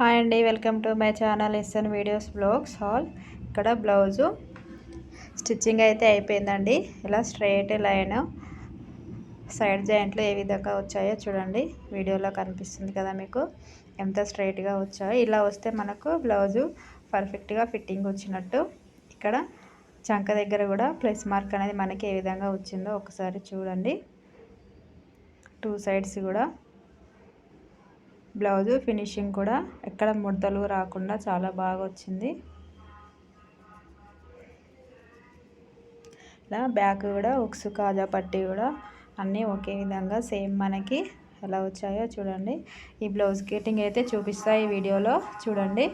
Hi అండి welcome to my channel SN videos blogs hall. ఇక్కడ blouse stitching అయితే అయిపోయిందండి. ఇలా స్ట్రైట్ లైన్ సైడ్ జాయింట్లు ఏ విధంగా వచ్చాయో చూడండి. వీడియోలో కనిపిస్తుంది కదా మీకు ఎంత స్ట్రైట్గా వచ్చాయో. ఇలా వస్తే మనకు బ్లౌజు పర్ఫెక్ట్గా ఫిట్టింగ్ వచ్చినట్టు. ఇక్కడ చంక దగ్గర కూడా ప్లస్ మార్క్ అనేది మనకి ఏ విధంగా వచ్చిందో ఒకసారి చూడండి. టూ సైడ్స్ కూడా బ్లౌజు ఫినిషింగ్ కూడా ఎక్కడ ముడతలు రాకుండా చాలా బాగా వచ్చింది. ఇలా బ్యాక్ కూడా ఉక్స్ కాజా పట్టి కూడా అన్నీ ఒకే విధంగా సేమ్ మనకి ఎలా వచ్చాయో చూడండి. ఈ బ్లౌజ్ కటింగ్ అయితే చూపిస్తా ఈ వీడియోలో చూడండి.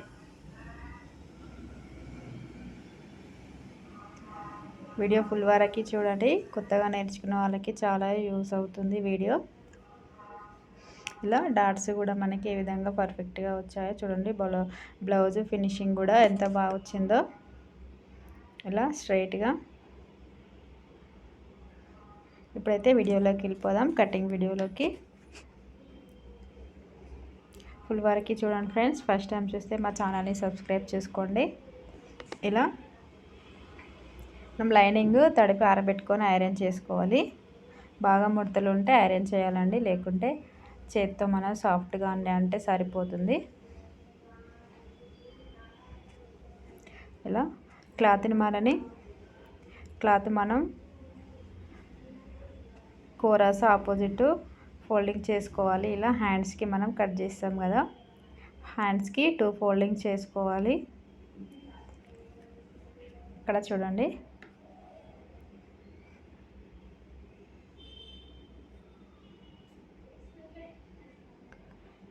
వీడియో ఫుల్ వరకు చూడండి. కొత్తగా నేర్చుకున్న వాళ్ళకి చాలా యూస్ అవుతుంది వీడియో. ఇలా డాట్స్ కూడా మనకి ఏ విధంగా పర్ఫెక్ట్గా వచ్చాయో చూడండి. బ్లౌ బ్లౌజ్ ఫినిషింగ్ కూడా ఎంత బాగా వచ్చిందో. ఇలా స్ట్రైట్గా. ఇప్పుడైతే వీడియోలోకి వెళ్ళిపోదాం. కటింగ్ వీడియోలోకి. ఫుల్ వరకు చూడండి ఫ్రెండ్స్. ఫస్ట్ టైం చూస్తే మా ఛానల్ని సబ్స్క్రైబ్ చేసుకోండి. ఇలా. మనం లైనింగ్ తడిపి ఆరబెట్టుకొని ఐరన్ చేసుకోవాలి. బాగా ముడతలు ఉంటే ఐరన్ చేయాలండి. లేకుంటే చేత్తో మనం సాఫ్ట్గా అంటే సరిపోతుంది. ఇలా క్లాత్ని మనని క్లాత్ మనం కోరాస్ ఆపోజిట్ ఫోల్డింగ్ చేసుకోవాలి. ఇలా హ్యాండ్స్కి మనం కట్ చేస్తాం కదా. హ్యాండ్స్కి టూ ఫోల్డింగ్ చేసుకోవాలి. ఇక్కడ చూడండి.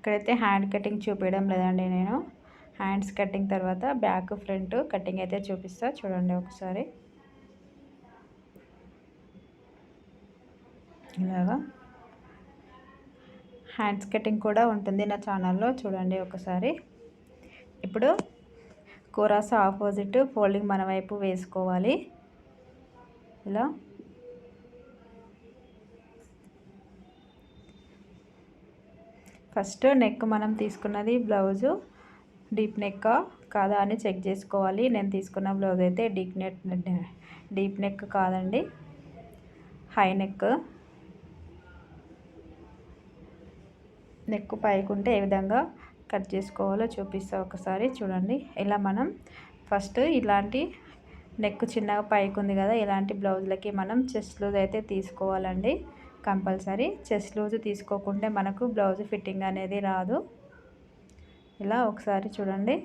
ఇక్కడైతే హ్యాండ్ కటింగ్ చూపించడం లేదండి నేను. హ్యాండ్స్ కటింగ్ తర్వాత బ్యాక్ ఫ్రంట్ కటింగ్ అయితే చూపిస్తా. చూడండి ఒకసారి. ఇలాగా. హ్యాండ్స్ కటింగ్ కూడా ఉంటుంది నా ఛానల్లో. చూడండి ఒకసారి. ఇప్పుడు కూరాస ఆపోజిట్ ఫోల్డింగ్ మన వైపు వేసుకోవాలి. ఇలా. ఫస్ట్ నెక్ మనం తీసుకున్నది బ్లౌజు డీప్ నెక్ కాదా అని చెక్ చేసుకోవాలి. నేను తీసుకున్న బ్లౌజ్ అయితే డీప్ నెక్ డీప్ నెక్ కాదండి. High neck. నెక్ పైకుంటే ఏ విధంగా కట్ చేసుకోవాలో చూపిస్తా ఒకసారి చూడండి. ఇలా మనం ఫస్ట్ ఇలాంటి నెక్ చిన్నగా పైకి ఉంది కదా ఇలాంటి బ్లౌజులకి మనం చెస్ట్ లూజ్ అయితే తీసుకోవాలండి. కంపల్సరీ చెస్ట్ లూజ్ తీసుకోకుంటే మనకు బ్లౌజ్ ఫిట్టింగ్ అనేది రాదు. ఇలా ఒకసారి చూడండి.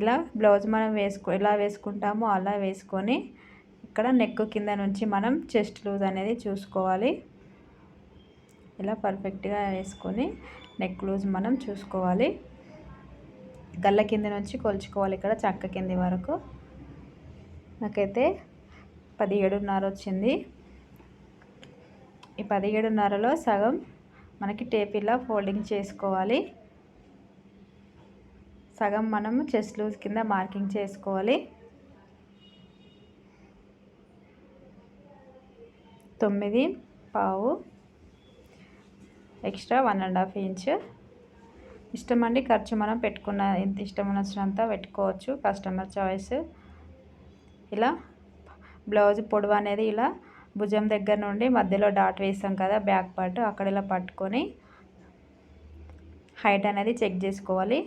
ఇలా బ్లౌజ్ మనం వేసుకో ఎలా వేసుకుంటామో అలా వేసుకొని ఇక్కడ నెక్ కింద నుంచి మనం చెస్ట్ లూజ్ అనేది చూసుకోవాలి. ఇలా పర్ఫెక్ట్గా వేసుకొని నెక్ లూజ్ మనం చూసుకోవాలి. గల్ల కింద నుంచి కొలుచుకోవాలి ఇక్కడ చక్క కింది వరకు. నాకైతే పదిహేడున్నర వచ్చింది. ఈ పదిహేడున్నరలో సగం మనకి టేప్ ఇలా ఫోల్డింగ్ చేసుకోవాలి. సగం మనము చెస్ట్ లూజ్ కింద మార్కింగ్ చేసుకోవాలి. తొమ్మిది పావు extra one and half inch. ఇష్టం అండి ఖర్చు మనం పెట్టుకున్న ఎంత ఇష్టం వచ్చినంత పెట్టుకోవచ్చు. Customer choice. ఇలా బ్లౌజ్ పొడవు అనేది ఇలా భుజం దగ్గర నుండి మధ్యలో డాట్ వేస్తాం కదా బ్యాక్ పార్ట్ అక్కడ ఇలా పట్టుకొని హైట్ అనేది చెక్ చేసుకోవాలి.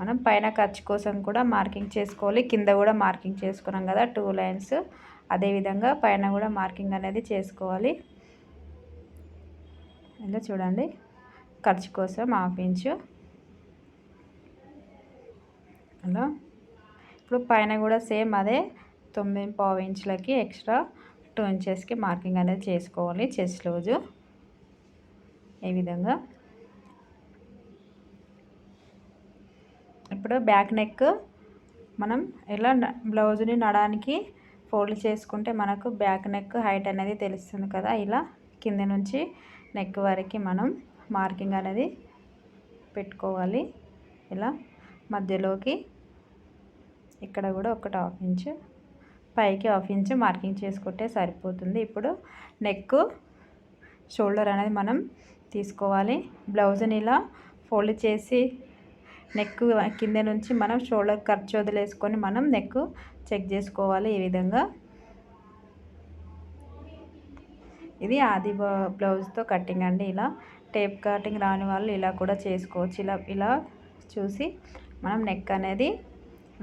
మనం పైన ఖర్చు కోసం కూడా మార్కింగ్ చేసుకోవాలి. కింద కూడా మార్కింగ్ చేసుకున్నాం కదా టూ లైన్స్. అదేవిధంగా పైన కూడా మార్కింగ్ అనేది చేసుకోవాలి. ఇలా చూడండి. ఖర్చు కోసం హాఫ్ ఇంచు. అలా. ఇప్పుడు పైన కూడా సేమ్ అదే తొమ్మిది పావు ఇంచులకి ఎక్స్ట్రా టూ ఇంచెస్కి మార్కింగ్ అనేది చేసుకోవాలి చెస్ట్ లూజు. ఈ విధంగా? ఇప్పుడు బ్యాక్ నెక్ మనం ఎలా బ్లౌజ్ని నడానికి ఫోల్డ్ చేసుకుంటే మనకు బ్యాక్ నెక్ హైట్ అనేది తెలుస్తుంది కదా ఇలా కింద నుంచి నెక్ వరకు మనం మార్కింగ్ అనేది పెట్టుకోవాలి. ఇలా మధ్యలోకి ఇక్కడ కూడా ఒకటి హాఫ్ ఇంచ్ పైకి హాఫ్ ఇంచ్ మార్కింగ్ చేసుకుంటే సరిపోతుంది. ఇప్పుడు నెక్ షోల్డర్ అనేది మనం తీసుకోవాలి. బ్లౌజ్ని ఇలా ఫోల్డ్ చేసి నెక్ కింద నుంచి మనం షోల్డర్ ఖర్చు వదిలేసుకొని మనం నెక్ చెక్ చేసుకోవాలి ఈ విధంగా. ఇది ఆది బ్లౌజ్తో కటింగ్ అండి. ఇలా టేప్ కటింగ్ రాని వాళ్ళు ఇలా కూడా చేసుకోవచ్చు. ఇలా ఇలా చూసి మనం నెక్ అనేది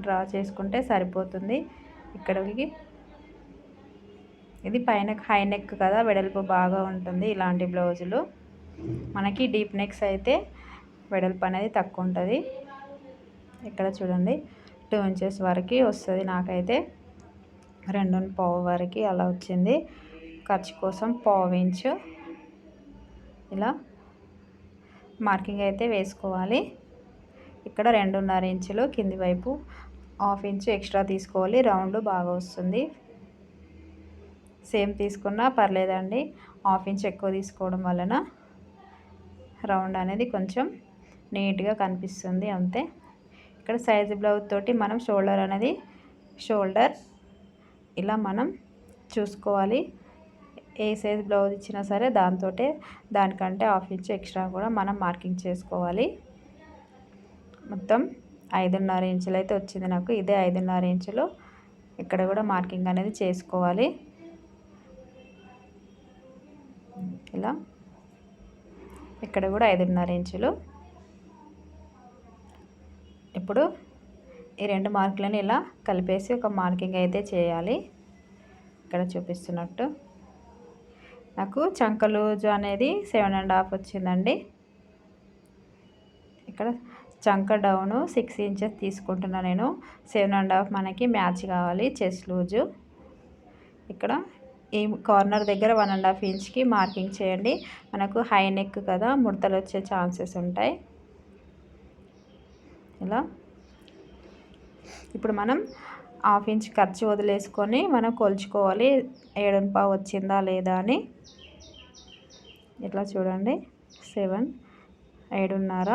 డ్రా చేసుకుంటే సరిపోతుంది. ఇక్కడికి ఇది పైన హై నెక్ కదా వెడల్పు బాగా ఉంటుంది ఇలాంటి బ్లౌజులు. మనకి డీప్ నెక్స్ అయితే వెడల్పు అనేది తక్కువ ఉంటుంది. ఇక్కడ చూడండి టూ ఇంచెస్ వరకు వస్తుంది నాకైతే. రెండు పావు వరకు అలా వచ్చింది. ఖర్చు కోసం పావు ఇంచు. ఇలా మార్కింగ్ అయితే వేసుకోవాలి. ఇక్కడ రెండున్నర ఇంచులు కింది వైపు హాఫ్ ఇంచు ఎక్స్ట్రా తీసుకోవాలి. రౌండ్ బాగా వస్తుంది. సేమ్ తీసుకున్నా పర్లేదండి. హాఫ్ ఇంచ్ ఎక్కువ తీసుకోవడం వలన రౌండ్ అనేది కొంచెం నీట్గా కనిపిస్తుంది అంతే. ఇక్కడ సైజు బ్లౌజ్ తోటి మనం షోల్డర్ అనేది షోల్డర్ ఇలా మనం చూసుకోవాలి. ఏ సైజ్ బ్లౌజ్ ఇచ్చినా సరే దాంతో దానికంటే హాఫ్ ఇంచ్ ఎక్స్ట్రా కూడా మనం మార్కింగ్ చేసుకోవాలి. మొత్తం ఐదున్నర ఇంచులు అయితే వచ్చింది నాకు. ఇదే ఐదున్నర ఇంచులు. ఇక్కడ కూడా మార్కింగ్ అనేది చేసుకోవాలి. ఇలా. ఇక్కడ కూడా ఐదున్నర ఇంచులు. ఇప్పుడు ఈ రెండు మార్కులను ఇలా కలిపేసి ఒక మార్కింగ్ అయితే చేయాలి. ఇక్కడ చూపిస్తున్నట్టు. నాకు చంకలూజు అనేది సెవెన్ అండ్ హాఫ్ వచ్చిందండి. ఇక్కడ చంక డౌను సిక్స్ ఇంచెస్ తీసుకుంటున్నా నేను. సెవెన్ అండ్ హాఫ్ మనకి మ్యాచ్ కావాలి చెస్ట్ లూజు. ఇక్కడ ఈ కార్నర్ దగ్గర వన్ అండ్ హాఫ్ ఇంచ్కి మార్కింగ్ చేయండి. మనకు హై నెక్ కదా ముడతలు వచ్చే ఛాన్సెస్ ఉంటాయి. ఇలా. ఇప్పుడు మనం హాఫ్ ఇంచ్ ఖర్చు వదిలేసుకొని మనం కొలుచుకోవాలి. ఏడుపావు వచ్చిందా లేదా అని. ఇట్లా చూడండి. సెవెన్ ఏడున్నర.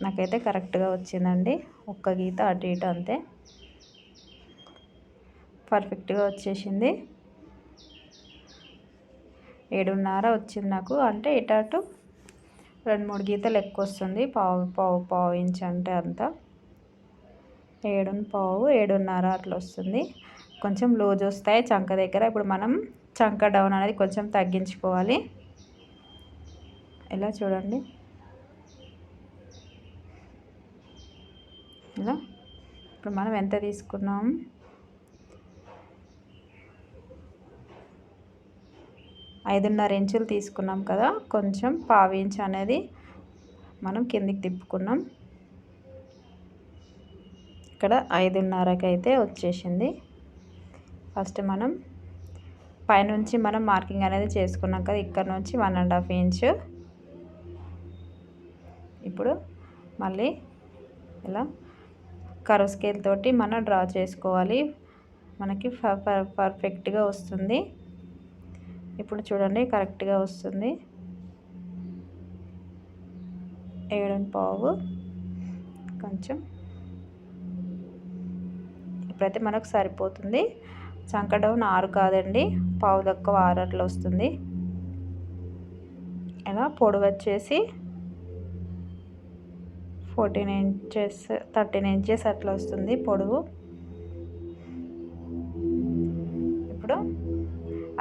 నాకైతే కరెక్ట్గా వచ్చిందండి. ఒక్క గీత అటు ఇటు అంతే. పర్ఫెక్ట్గా వచ్చేసింది. ఏడున్నర వచ్చింది నాకు. అంటే ఇటు అటు రెండు మూడు గీతలు ఎక్కువ వస్తుంది. పావు పావు పావు ఇంచ్ అంటే అంత. ఏడు పావు ఏడున్నర అట్లా వస్తుంది. కొంచెం లూజ్ వస్తాయి చంక దగ్గర. ఇప్పుడు మనం చంక డౌన్ అనేది కొంచెం తగ్గించుకోవాలి. ఇలా చూడండి. ఇలా ఇప్పుడు మనం ఎంత తీసుకున్నాం? ఐదున్నర ఇంచులు తీసుకున్నాం కదా కొంచెం పావు ఇంచ్ అనేది మనం కిందికి తిప్పుకున్నాం. ఇక్కడ ఐదున్నరకి అయితే వచ్చేసింది. ఫస్ట్ మనం పైనుంచి మనం మార్కింగ్ అనేది చేసుకున్నాం కదా ఇక్కడ నుంచి వన్ అండ్ హాఫ్ ఇంచ్. ఇప్పుడు మళ్ళీ ఇలా కరువు స్కేల్ తోటి మనం డ్రా చేసుకోవాలి. మనకి పర్ఫెక్ట్గా వస్తుంది. ఇప్పుడు చూడండి కరెక్ట్గా వస్తుంది. ఏడు పావు? కొంచెం. ఇప్పుడైతే మనకు సరిపోతుంది. చంక డౌన్ ఆరు కాదండి. పావు తక్కువ ఆరు అట్లా వస్తుంది. ఇలా పొడవు వచ్చేసి ఫోర్టీన్ ఇంచెస్ థర్టీన్ ఇంచెస్ అట్లా వస్తుంది పొడవు. ఇప్పుడు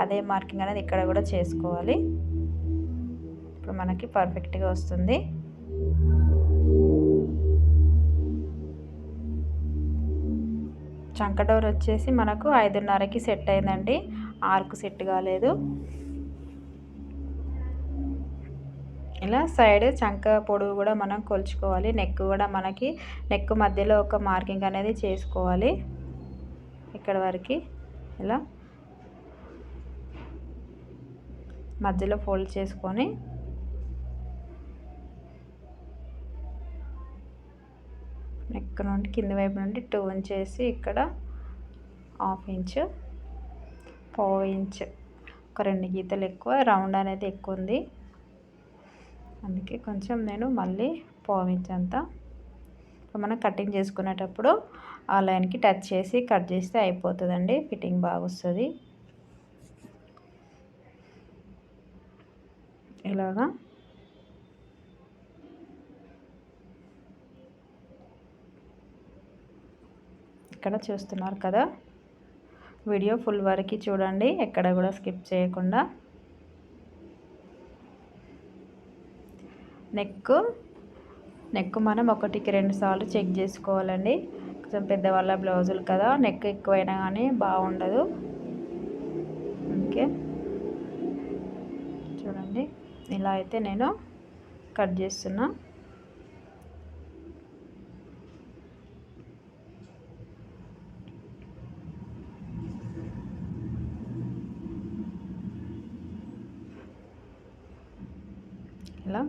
అదే మార్కింగ్ అనేది ఇక్కడ కూడా చేసుకోవాలి. ఇప్పుడు మనకి పర్ఫెక్ట్గా వస్తుంది. చంకడోర్ వచ్చేసి మనకు ఐదున్నరకి సెట్ అయిందండి. ఆరుకు సెట్ కాలేదు. ఇలా సైడ్ చంక పొడవు కూడా మనం కొలుచుకోవాలి. నెక్ కూడా మనకి నెక్ మధ్యలో ఒక మార్కింగ్ అనేది చేసుకోవాలి. ఇక్కడ వరకు ఇలా మధ్యలో ఫోల్డ్ చేసుకొని నెక్ నుండి కింది వైపు నుండి టూ ఇంచేసి ఇక్కడ హాఫ్ ఇంచ్ పావు ఇంచ్ ఒక రెండు గీతలు ఎక్కువ రౌండ్ అనేది ఎక్కువ ఉంది. అందుకే కొంచెం నేను మళ్ళీ పోవించంత మనం కటింగ్ చేసుకునేటప్పుడు ఆ లైన్కి టచ్ చేసి కట్ చేస్తే అయిపోతుందండి. ఫిట్టింగ్ బాగా వస్తుంది. ఇలాగా. ఇక్కడ చూస్తున్నారు కదా. వీడియో ఫుల్ వరకు చూడండి. ఎక్కడ కూడా స్కిప్ చేయకుండా. నెక్ నెక్ మనం ఒకటికి రెండు సార్లు చెక్ చేసుకోవాలండి. కొంచెం పెద్దవాళ్ళ బ్లౌజులు కదా నెక్ ఎక్కువైనా కానీ బాగుండదు. ఓకే. చూడండి ఇలా అయితే నేను కట్ చేస్తున్నా ఇలా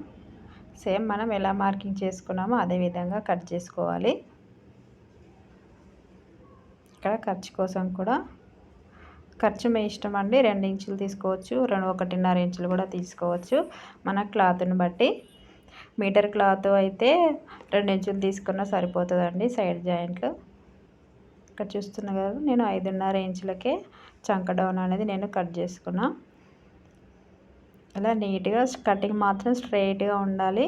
సేమ్ మనం ఎలా మార్కింగ్ చేసుకున్నామో అదే విధంగా కట్ చేసుకోవాలి. ఇక్కడ ఖర్చు కోసం కూడా ఖర్చు మీ ఇష్టం అండి. రెండు ఇంచులు తీసుకోవచ్చు రెండు ఒకటిన్నర ఇంచులు కూడా తీసుకోవచ్చు. మన క్లాత్ని బట్టి. మీటర్ క్లాత్ అయితే రెండు ఇంచులు తీసుకున్నా సరిపోతుందండి సైడ్ జాయింట్లు ఇక్కడ చూస్తున్నా కదా నేను ఐదున్నర ఇంచులకే చంక డౌన్ అనేది నేను కట్ చేసుకున్నాను ఇలా నీట్గా కటింగ్ మాత్రం స్ట్రైట్గా ఉండాలి.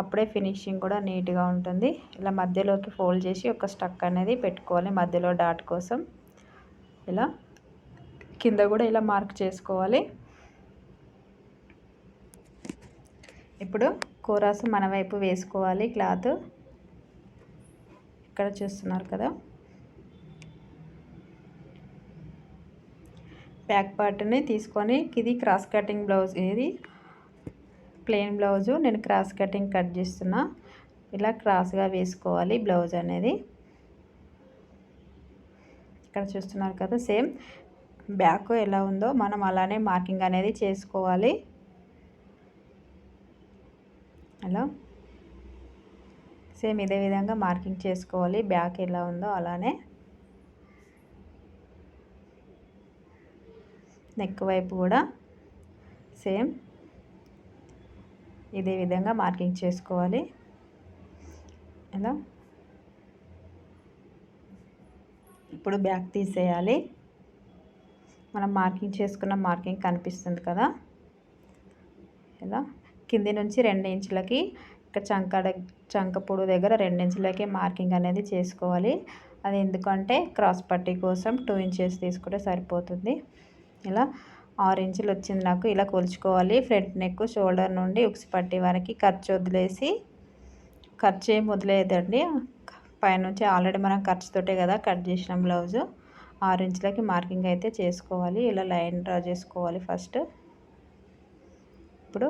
అప్పుడే ఫినిషింగ్ కూడా నీట్గా ఉంటుంది. ఇలా మధ్యలోకి ఫోల్డ్ చేసి ఒక స్టక్ అనేది పెట్టుకోవాలి మధ్యలో డాట్ కోసం. ఇలా కింద కూడా ఇలా మార్క్ చేసుకోవాలి. ఇప్పుడు కూరాసు మన వైపు వేసుకోవాలి క్లాత్. ఇక్కడ చూస్తున్నారు కదా. బ్యాక్ పార్ట్ని తీసుకొని ఇది క్రాస్ కటింగ్ బ్లౌజ్. ఇది ప్లెయిన్ బ్లౌజు. నేను క్రాస్ కటింగ్ కట్ చేస్తున్నా. ఇలా క్రాస్గా వేసుకోవాలి బ్లౌజ్ అనేది. ఇక్కడ చూస్తున్నారు కదా సేమ్ బ్యాక్ ఎలా ఉందో మనం అలానే మార్కింగ్ అనేది చేసుకోవాలి. అలా సేమ్ ఇదే విధంగా మార్కింగ్ చేసుకోవాలి. బ్యాక్ ఎలా ఉందో అలానే. నెక్ వైపు కూడా సేమ్. ఇదే విధంగా మార్కింగ్ చేసుకోవాలి. ఇలా ఇప్పుడు బ్యాక్ తీసేయాలి. మనం మార్కింగ్ చేసుకున్న మార్కింగ్ కనిపిస్తుంది కదా. ఇలా కింది నుంచి రెండు ఇంచులకి ఇక్కడ చంకడ చంకపొడు దగ్గర రెండు ఇంచులకి మార్కింగ్ అనేది చేసుకోవాలి. అది ఎందుకంటే క్రాస్ పట్టీ కోసం టూ ఇంచెస్ తీసుకుంటే సరిపోతుంది. ఇలా ఆరు ఇంచులు వచ్చింది నాకు. ఇలా కొలుచుకోవాలి. ఫ్రంట్ నెక్ షోల్డర్ నుండి ఉక్స్ పట్టి వరకు ఖర్చు వదిలేసి ఖర్చు ఏం వదిలేదండి. పైనుంచి ఆల్రెడీ మనం ఖర్చుతోటే కదా కట్ చేసిన బ్లౌజు. ఆరు ఇంచులకి మార్కింగ్ అయితే చేసుకోవాలి. ఇలా లైన్ డ్రా చేసుకోవాలి ఫస్ట్. ఇప్పుడు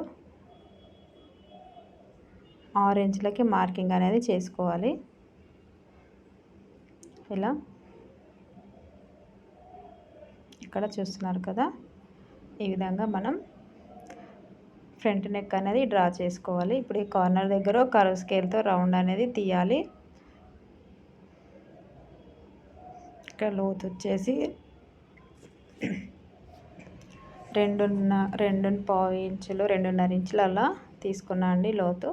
ఆరు ఇంచులకి మార్కింగ్ అనేది చేసుకోవాలి. ఇలా ఇక్కడ చూస్తున్నారు కదా. ఈ విధంగా మనం ఫ్రంట్ నెక్ అనేది డ్రా చేసుకోవాలి. ఇప్పుడు ఈ కార్నర్ దగ్గర కర్వ్ స్కేల్తో రౌండ్ అనేది తీయాలి. ఇక్కడ లోతు వచ్చేసి రెండున్న రెండు పావు ఇంచులు రెండున్నర ఇంచులు అలా తీసుకున్నా అండి లోతు.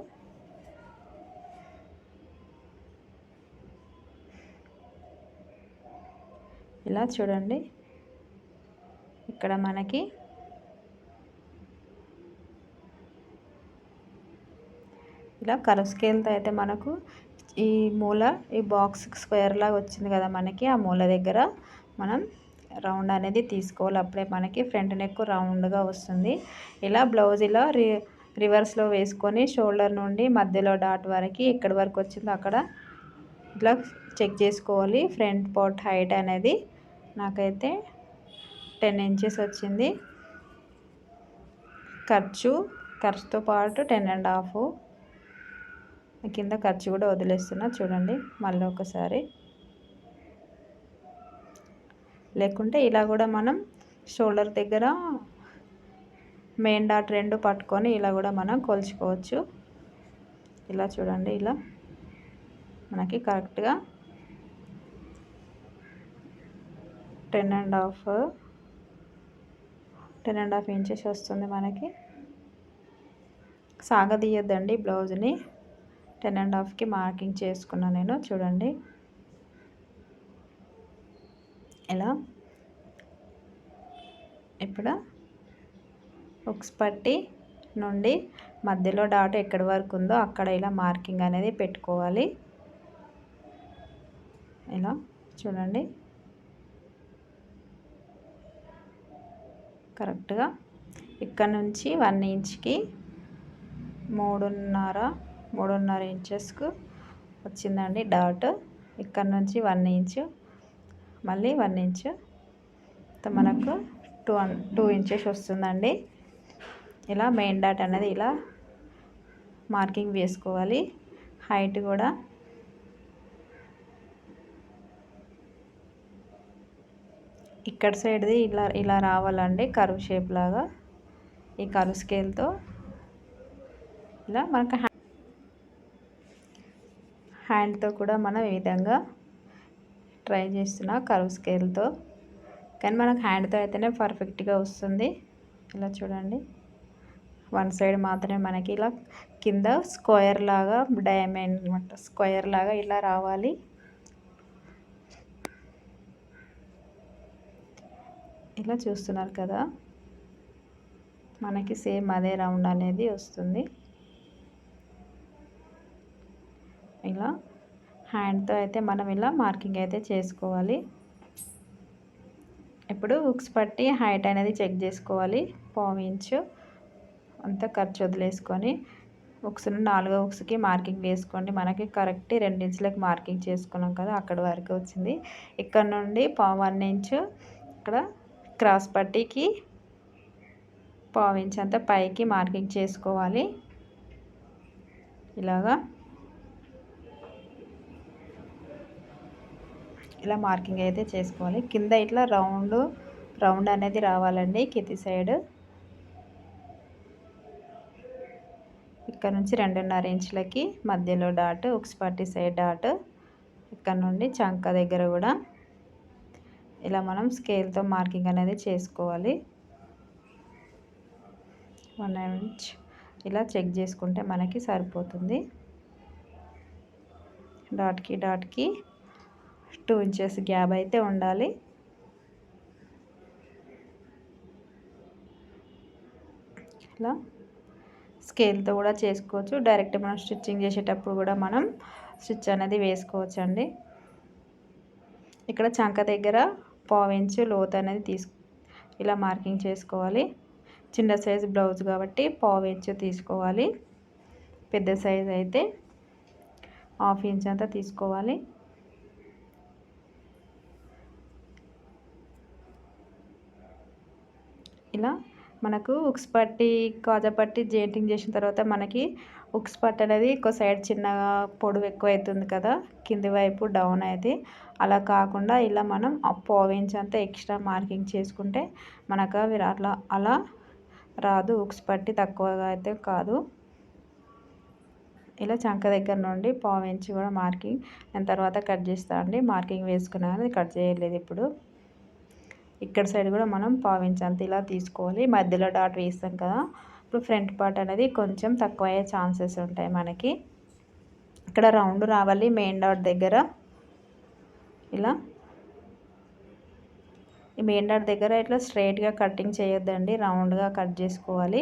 ఇలా చూడండి. ఇక్కడ మనకి ఇలా కర్వ్ స్కేల్తో అయితే మనకు ఈ మూల ఈ బాక్స్ స్క్వేర్ లాగా వచ్చింది కదా మనకి ఆ మూల దగ్గర మనం రౌండ్ అనేది తీసుకోవాలి. అప్పుడే మనకి ఫ్రంట్ నెక్ రౌండ్గా వస్తుంది. ఇలా బ్లౌజ్ ఇలా రి రివర్స్లో వేసుకొని షోల్డర్ నుండి మధ్యలో డాట్ వరకు ఎక్కడి వరకు వచ్చిందో అక్కడ ఇట్లా చెక్ చేసుకోవాలి. ఫ్రంట్ పార్ట్ హైట్ అనేది నాకైతే టెన్ ఇంచెస్ వచ్చింది. ఖర్చు ఖర్చుతో పాటు టెన్ అండ్ హాఫ్. కింద ఖర్చు కూడా వదిలేస్తున్నా చూడండి. మళ్ళీ ఒకసారి. లేకుంటే ఇలా కూడా మనం షోల్డర్ దగ్గర మెయిన్ డాట్ రెండు పట్టుకొని ఇలా కూడా మనం కొలుచుకోవచ్చు. ఇలా చూడండి ఇలా. మనకి కరెక్ట్గా ten and half ten and half inches వస్తుంది మనకి. సాగదీయద్దండి బ్లౌజ్ని. టెన్ అండ్ హాఫ్కి మార్కింగ్ చేసుకున్నా నేను చూడండి. ఇలా. ఇప్పుడు ఉక్స్ పట్టి నుండి మధ్యలో డాట్ ఎక్కడి వరకు ఉందో అక్కడ ఇలా మార్కింగ్ అనేది పెట్టుకోవాలి. ఇలా చూడండి. కరెక్ట్గా. ఇక్కడ నుంచి వన్ ఇంచ్కి మూడున్నర మూడున్నర ఇంచెస్కు వచ్చిందండి డాట్. ఇక్కడ నుంచి వన్ ఇంచు మళ్ళీ వన్ ఇంచు. మనకు టూ టూ ఇంచెస్ వస్తుందండి. ఇలా మెయిన్ డాట్ అనేది ఇలా మార్కింగ్ వేసుకోవాలి. హైట్ కూడా ఇక్కడ సైడ్ది ఇలా ఇలా రావాలండి కరువు షేప్ లాగా ఈ కరువు స్కేల్తో ఇలా మనకు హ్యాండ్తో కూడా మనం ఈ విధంగా ట్రై చేస్తున్నా కరువు స్కేల్తో కానీ మనకు హ్యాండ్తో అయితేనే పర్ఫెక్ట్గా వస్తుంది. ఇలా చూడండి. వన్ సైడ్ మాత్రమే మనకి ఇలా కింద స్క్వేర్ లాగా డైమండ్ స్క్వేర్ లాగా ఇలా రావాలి. ఇలా చూస్తున్నారు కదా. మనకి సేమ్ అదే రౌండ్ అనేది వస్తుంది. ఇలా హ్యాండ్తో అయితే మనం ఇలా మార్కింగ్ అయితే చేసుకోవాలి. ఇప్పుడు ఉక్స్ పట్టి హైట్ అనేది చెక్ చేసుకోవాలి. పావు ఇంచు అంతా ఖర్చు వదిలేసుకొని ఉక్స్ను నాలుగో ఉక్స్కి మార్కింగ్ వేసుకోండి. మనకి కరెక్ట్ రెండు ఇంచులకు మార్కింగ్ చేసుకున్నాం కదా అక్కడ వరకు వచ్చింది. ఇక్కడ నుండి పావు వన్ ఇంచు ఇక్కడ క్రాస్ పట్టీకి పావించ్ అంత పైకి మార్కింగ్ చేసుకోవాలి. ఇలాగా. ఇలా మార్కింగ్ అయితే చేసుకోవాలి. కింద ఇట్లా రౌండ్ రౌండ్ అనేది రావాలండి కింది సైడ్. ఇక్కడ నుంచి రెండున్నర ఇంచులకి మధ్యలో డాట్ ఉక్స్ పట్టి సైడ్ డాట్ ఇక్కడ నుండి చంక దగ్గర కూడా. ఇలా మనం స్కేల్తో మార్కింగ్ అనేది చేసుకోవాలి. వన్ ఇంచ్ ఇలా చెక్ చేసుకుంటే మనకి సరిపోతుంది. డాట్కి డాట్కి టూ ఇంచెస్ గ్యాప్ అయితే ఉండాలి. ఇలా స్కేల్తో కూడా చేసుకోవచ్చు. డైరెక్ట్ మనం స్టిచ్చింగ్ చేసేటప్పుడు కూడా మనం స్టిచ్ అనేది వేసుకోవచ్చు అండి ఇక్కడ చంక దగ్గర పావించు లోతు అనేది తీసు ఇలా మార్కింగ్ చేసుకోవాలి. చిన్న సైజు బ్లౌజ్ కాబట్టి పావించు తీసుకోవాలి. పెద్ద సైజ్ అయితే హాఫ్ ఇంచ్ అంతా తీసుకోవాలి. ఇలా మనకు ఉక్స్ పట్టి కాజా పట్టి జెయింటింగ్ చేసిన తర్వాత మనకి ఉక్స్ పట్టి అనేది ఒక సైడ్ చిన్నగా పొడవు ఎక్కువ అవుతుంది కదా కింది వైపు డౌన్ అయితే. అలా కాకుండా ఇలా మనం పావించ్ అంతా ఎక్స్ట్రా మార్కింగ్ చేసుకుంటే మనకు అవి అట్లా అలా రాదు. ఉక్స్ పట్టి తక్కువగా అయితే కాదు. ఇలా చంక దగ్గర నుండి పావు ఇంచ్ కూడా మార్కింగ్ నేను తర్వాత కట్ చేస్తా అండి. మార్కింగ్ వేసుకున్నాను కట్ చేయలేదు ఇప్పుడు. ఇక్కడ సైడ్ కూడా మనం పావించి అంత ఇలా తీసుకోవాలి. మధ్యలో డాట్ వేస్తాం కదా. ఇప్పుడు ఫ్రంట్ పార్ట్ అనేది కొంచెం తక్కువ అయ్యే ఛాన్సెస్ ఉంటాయి మనకి. ఇక్కడ రౌండ్ రావాలి మెయిన్ డాట్ దగ్గర. ఇలా. ఈ మెయిన్ డాట్ దగ్గర ఇట్లా స్ట్రైట్గా కటింగ్ చేయొద్దండి. రౌండ్గా కట్ చేసుకోవాలి.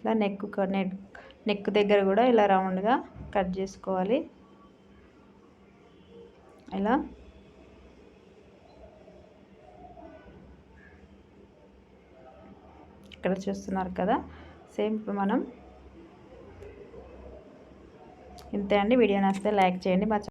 ఇలా నెక్ నెక్ నెక్ దగ్గర కూడా ఇలా రౌండ్గా కట్ చేసుకోవాలి. ఇలా. ఇక్కడ చూస్తున్నారు కదా? సేమ్ మనం ఇంతే అండి. వీడియో నచ్చితే లైక్ చేయండి. మా